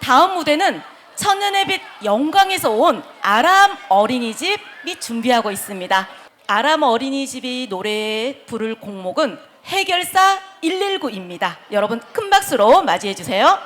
다음 무대는 천년의 빛 영광에서 온 아람 어린이집이 준비하고 있습니다. 아람 어린이집이 노래 부를 곡목은 해결사 119입니다. 여러분 큰 박수로 맞이해 주세요.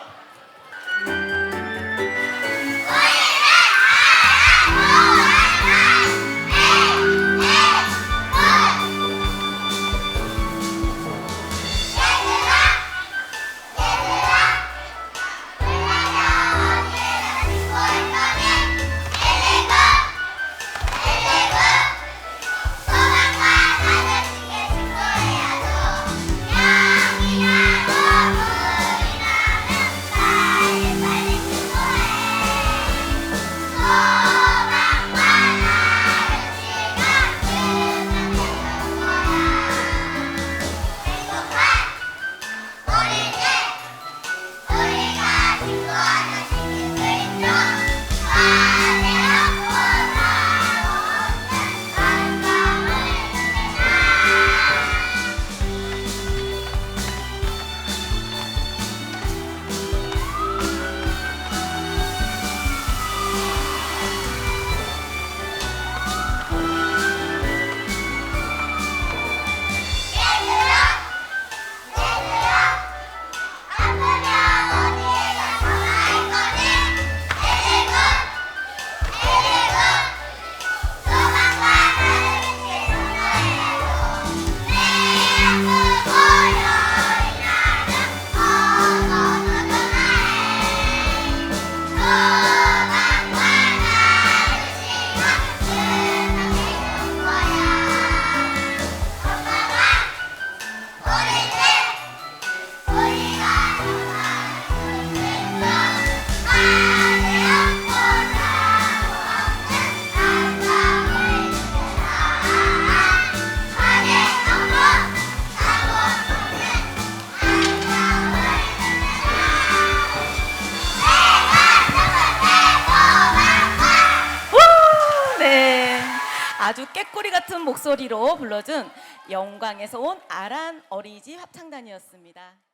네. 아주 깨꼬리 같은 목소리로 불러준 영광에서 온 아란 어린이집 합창단이었습니다.